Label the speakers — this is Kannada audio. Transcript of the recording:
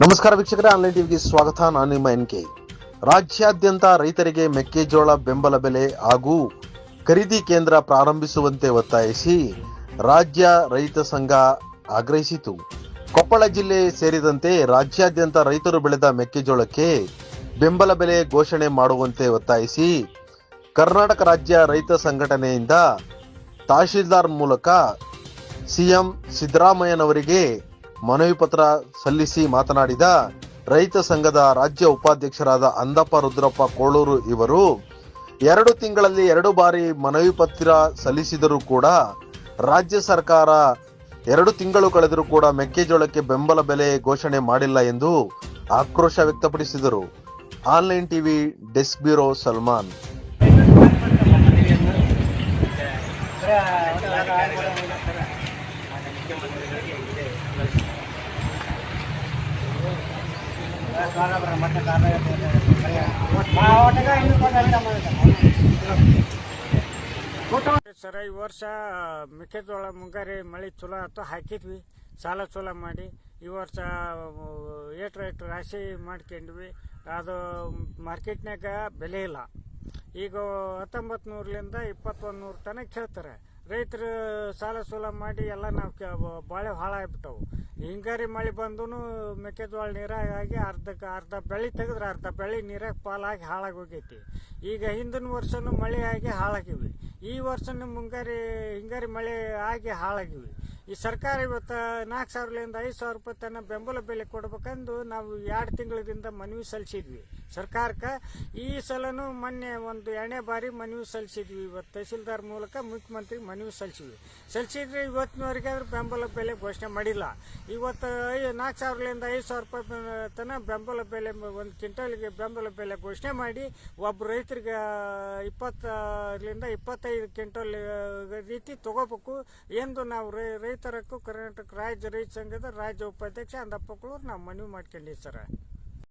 Speaker 1: ನಮಸ್ಕಾರ ವೀಕ್ಷಕರೇ, ಆನ್ಲೈನ್ ಟಿವಿಗೆ ಸ್ವಾಗತ. ನಾನು ನಿಮ್ಮ ಎನ್ ಕೆ. ರಾಜ್ಯಾದ್ಯಂತ ರೈತರಿಗೆ ಮೆಕ್ಕೆಜೋಳ ಬೆಂಬಲ ಬೆಲೆ ಹಾಗೂ ಖರೀದಿ ಕೇಂದ್ರ ಪ್ರಾರಂಭಿಸುವಂತೆ ಒತ್ತಾಯಿಸಿ ರಾಜ್ಯ ರೈತ ಸಂಘ ಆಗ್ರಹಿಸಿತು. ಕೊಪ್ಪಳ ಜಿಲ್ಲೆ ಸೇರಿದಂತೆ ರಾಜ್ಯಾದ್ಯಂತ ರೈತರು ಬೆಳೆದ ಮೆಕ್ಕೆಜೋಳಕ್ಕೆ ಬೆಂಬಲ ಬೆಲೆ ಘೋಷಣೆ ಮಾಡುವಂತೆ ಒತ್ತಾಯಿಸಿ ಕರ್ನಾಟಕ ರಾಜ್ಯ ರೈತ ಸಂಘಟನೆಯಿಂದ ತಹಶೀಲ್ದಾರ್ ಮೂಲಕ ಸಿಎಂ ಸಿದ್ದರಾಮಯ್ಯನವರಿಗೆ ಮನವಿ ಪತ್ರ ಸಲ್ಲಿಸಿ ಮಾತನಾಡಿದ ರೈತ ಸಂಘದ ರಾಜ್ಯ ಉಪಾಧ್ಯಕ್ಷರಾದ ಅಂದಪ್ಪ ರುದ್ರಪ್ಪ ಕೋಳೂರು ಇವರು, ಎರಡು ತಿಂಗಳಲ್ಲಿ ಎರಡು ಬಾರಿ ಮನವಿ ಪತ್ರ ಸಲ್ಲಿಸಿದರೂ ಕೂಡ ರಾಜ್ಯ ಸರ್ಕಾರ ಎರಡು ತಿಂಗಳು ಕಳೆದರೂ ಕೂಡ ಮೆಕ್ಕೆಜೋಳಕ್ಕೆ ಬೆಂಬಲ ಬೆಲೆ ಘೋಷಣೆ ಮಾಡಿಲ್ಲ ಎಂದು ಆಕ್ರೋಶ ವ್ಯಕ್ತಪಡಿಸಿದರು. Online TV desk bureau Salman.
Speaker 2: ಸರ, ಈ ವರ್ಷ ಮೆಕ್ಕೆಜೋಳ ಮುಂಗಾರಿ ಮಳೆ ಚಲೋ ಆಯ್ತು ಹಾಕಿದ್ವಿ, ಸಾಲ ಚಲೋ ಮಾಡಿ. ಈ ವರ್ಷ ಏಟ್ ರೇಟ್ ರಾಶಿ ಮಾಡ್ಕೊಂಡ್ವಿ. ಅದು ಮಾರ್ಕೆಟ್ನಾಗ ಬೆಲೆ ಇಲ್ಲ. ಈಗ ಹತ್ತೊಂಬತ್ತು ನೂರಲಿಂದ ಇಪ್ಪತ್ತೊಂದು ನೂರು ತನಕ ಕೇಳ್ತಾರೆ. ರೈತರು ಸಾಲ ಸೂಲ ಮಾಡಿ ಎಲ್ಲ ನಾವು ಬಾಳೆ ಹಾಳಾಗ್ಬಿಟ್ಟವು ಹಿಂಗಾರಿ ಮಳೆ ಬಂದೂ ಮೆಕ್ಕೆಜೋಳ ನೀರಾಗಿ ಅರ್ಧಕ್ಕೆ ಅರ್ಧ ಬೆಳೆ ತೆಗೆದ್ರೆ ಅರ್ಧ ಬೆಳೆ ನೀರಾಗಿ ಪಾಲಾಗಿ ಹಾಳಾಗಿ ಹೋಗೈತಿ. ಈಗ ಹಿಂದಿನ ವರ್ಷನೂ ಮಳೆ ಆಗಿ ಹಾಳಾಗಿವೆ. ಈ ವರ್ಷನೂ ಮುಂಗಾರಿ ಹಿಂಗಾರಿ ಮಳೆ ಆಗಿ ಹಾಳಾಗಿವಿ. ಈ ಸರ್ಕಾರ ಇವತ್ತು ನಾಲ್ಕು ಸಾವಿರಲಿಂದ ಐದು ಸಾವಿರ ರೂಪಾಯಿ ತನ್ನ ಬೆಂಬಲ ಬೆಲೆ ಕೊಡ್ಬೇಕಂದು ನಾವು ಎರಡು ತಿಂಗಳಿಂದ ಮನವಿ ಸಲ್ಲಿಸಿದ್ವಿ. ಸರ್ಕಾರಕ್ಕೆ ಈ ಸಲನೂ ಮೊನ್ನೆ ಒಂದು ಎರಡನೇ ಬಾರಿ ಮನವಿ ಸಲ್ಲಿಸಿದ್ವಿ. ಇವತ್ತು ತಹಸೀಲ್ದಾರ್ ಮೂಲಕ ಮುಖ್ಯಮಂತ್ರಿ ಮನವಿ ಸಲ್ಲಿಸಿದ್ವಿ. ಸಲ್ಲಿಸಿದ್ರೆ ಇವತ್ತಿನವರೆಗೆ ಅದ್ರ ಬೆಂಬಲ ಬೆಲೆ ಘೋಷಣೆ ಮಾಡಿಲ್ಲ. ಇವತ್ತು ನಾಲ್ಕು ಸಾವಿರಲಿಂದ ಐದು ಸಾವಿರ ರೂಪಾಯಿ ತನ ಬೆಂಬಲ ಬೆಲೆ ಒಂದು ಕ್ವಿಂಟಲ್ಗೆ ಬೆಂಬಲ ಬೆಲೆ ಘೋಷಣೆ ಮಾಡಿ ಒಬ್ಬ ರೈತರಿಗೆ ಇಪ್ಪತ್ತರಿಂದ ಇಪ್ಪತ್ತೈದು ಕ್ವಿಂಟಲ್ ರೀತಿ ತಗೋಬೇಕು ಎಂದು ನಾವು ರೈ- ರೈತರಕ್ಕೂ ಕರ್ನಾಟಕ ರಾಜ್ಯ ರೈತ ಸಂಘದ ರಾಜ್ಯ ಉಪಾಧ್ಯಕ್ಷ ಅಂದಪ್ಪಗಳು ನಾವು ಮನವಿ ಮಾಡ್ಕೊಂಡಿದ್ದೀವಿ ಸರ್.